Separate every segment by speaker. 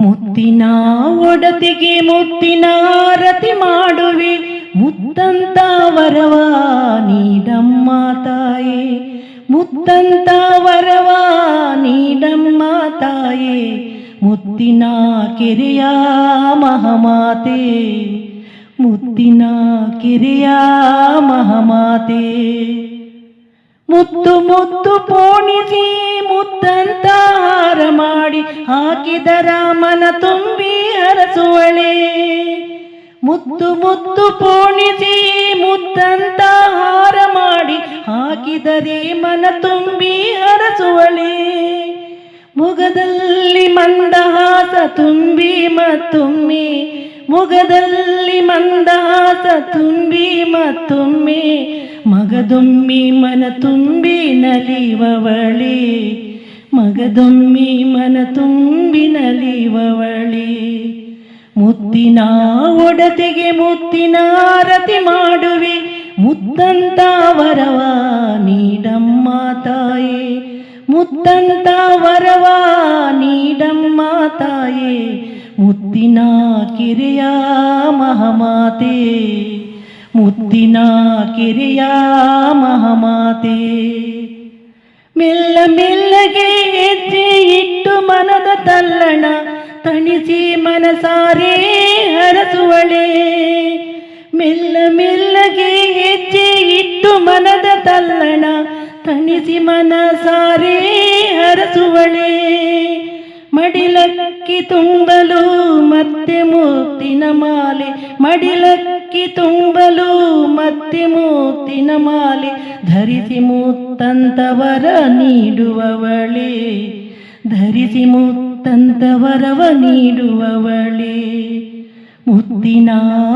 Speaker 1: ಮುತ್ತಿನ ಒಡತಿಗೆ ಮುತ್ತಿನ ಆರತಿ ಮಾಡುವೆ. ಮುತ್ತಂತ ವರವ ನೀಡಮ್ಮ ತಾಯೇ. ಮುತ್ತಂತ ವರವ ನೀಡಮ್ಮ ತಾಯೇ. ಮುತ್ತಿನ ಕೆರೆಯ ಮಹಮಾತೆ. ಮುತ್ತಿನ ಕಿರಿಯ ಮಹಮಾತೆ. ಮುತ್ತು ಮುತ್ತು ಪೋಣಿಸಿ ಮುತ್ತಂತ ಹಾರ ಮಾಡಿ ರಾಮನ ಮನ ತುಂಬಿ ಹರಸುವಳೆ ಮುತ್ತು ಮುತ್ತು ಪೋಣಿಸಿ ಮುತ್ತಂತ ಹಾರ ಮಾಡಿ ಹಾಕಿದರೆ ಮನ ತುಂಬಿ ಹರಸುವಳೆ ಮುಗದಲ್ಲಿ ಮಂದಹಾಸ ತುಂಬಿ ಮತ್ತೊಮ್ಮೆ, ಮುಗದಲ್ಲಿ ಮಂದಹಾಸ ತುಂಬಿ ಮತ್ತೊಮ್ಮೆ, ಮಗದೊಮ್ಮಿ ಮನ ತುಂಬಿ ನಲಿವವಳೆ ಮಗದೊಮ್ಮಿ ಮನ ತುಂಬಿ ನಲಿವವಳೆ ಮುತ್ತಿನ ಒಡತೆಗೆ ಮುತ್ತಿನ ಆರತಿ ಮಾಡುವೆ, ಮುತ್ತಂತ ವರವ ನೀಡಮ್ಮ ತಾಯಿ, ಮುತ್ತಂತ ವರವ ನೀಡಮ್ಮ ತಾಯಿ, ಮುತ್ತಿನ ಕಿರಿಯ ಮಹಮಾತೆ, ಮುತ್ತಿನ ಕಿರಿಯ ಮಹಮಾತೆ. ಮೆಲ್ಲ ಮೆಲ್ಲಗೆ ಹೆಜ್ಜೆ ಇಟ್ಟು ಮನದ ತಲ್ಲಣ, ತಣಿಸಿ ಮನಸಾರೇ ಹರಸುವಳೆ. ಮೆಲ್ಲ ಮೆಲ್ಲಗೆ ಹೆಜ್ಜೆ ಇಟ್ಟು ಮನದ ತಲ್ಲಣ, ತಣಿಸಿ ಮನಸಾರೇ ಹರಸುವಳೆ. ಮಡಿಲಕ್ಕಿ ತುಂಬಲು ಮತ್ತೆ ಮೂರ್ತಿನ ಮಾಲೆ, ಮಡಿಲಕ್ಕಿ ತುಂಬಲು ಮತ್ತೆ ಮೂರ್ತಿನ ಮಾಲೆ, ಧರಿಸಿ ಮುತ್ತಂತವರ ನೀಡುವವಳೆ. ಧರಿಸಿ ಮುತ್ತಂತವರವ ನೀಡುವವಳೆ. ಮುತ್ತಿನ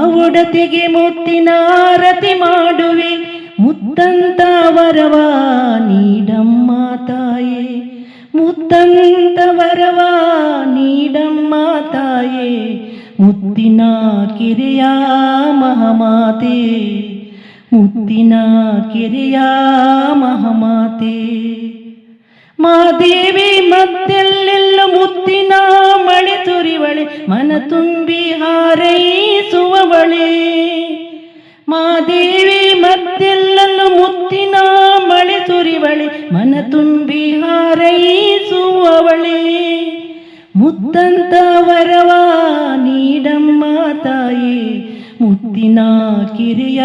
Speaker 1: ಒಡತೆಗೆ ಮುತ್ತಿನ ಆರತಿ ಮಾಡುವೆ. ಮುತ್ತಂತವರವ ನೀಡಮ್ಮ ತಾಯೇ. ಮುತ್ತಂತವರವ ನೀಡಮ್ಮ ತಾಯೇ. ಮುತ್ತಿನ ಕಿರಿಯ ಮಹಮಾತೆ. ಮುತ್ತಿನ ಕಿರಿಯ ಮಹಮಾತೆ. ಮಾದೇವಿ ಮತ್ತೆಲ್ಲೆಲ್ಲ ಮುತ್ತಿನ ಮಳೆ ಸುರಿವಳೆ ಮನ ತುಂಬಿ ಹಾರೈಸುವವಳೆ. ಮಾದೇವಿ ಮತ್ತೆಲ್ಲಲ್ಲೂ ಮುತ್ತಿನ ಮಳೆ ಸುರಿವಳೆ ಮನ ತುಂಬಿ ಹಾರೈಸುವವಳೆ. ಮುತ್ತಂತ ವರವ ನೀಡಮ್ಮ ತಾಯಿ, ಮುತ್ತಿನ ಕಿರಿಯ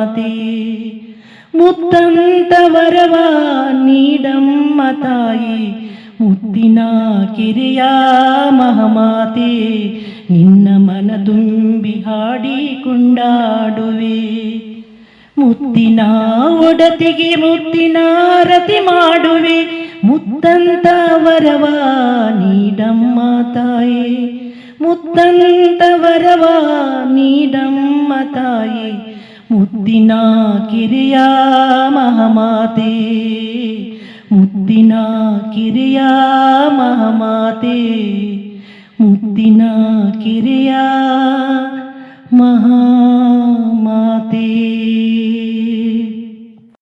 Speaker 1: ಮಹಮಾತೆ ಮುತ್ತಂತ ವರವ ನೀಡಮ್ಮ ತಾಯಿ, ಮುತ್ತಿನ ಕಿರಿಯ ಮಹಮಾತೆ, ನಿನ್ನ ಮನ ತುಂಬಿ ಹಾಡಿ ಕೊಂಡಾಡುವೆ. ಮುತ್ತಿನ ಒಡತಿಗೆ ಮುತ್ತಿನ ರತಿ ಮಾಡುವೆ, ಮುತ್ತಂತ ವರವ ನೀಡಮ್ಮ ತಾಯಿ, ಮುತ್ತಂತ ವರವ ನೀಡಮ್ಮ ತಾಯೇ ಮುತ್ತಿನ ಕಿರಿಯ ಮಹಮಾತೆ ಮುತ್ತಿನ ಕಿರಿಯ ಮಹಮಾತೆ ಮುತ್ತಿನ ಕಿರಿಯ ಮಹ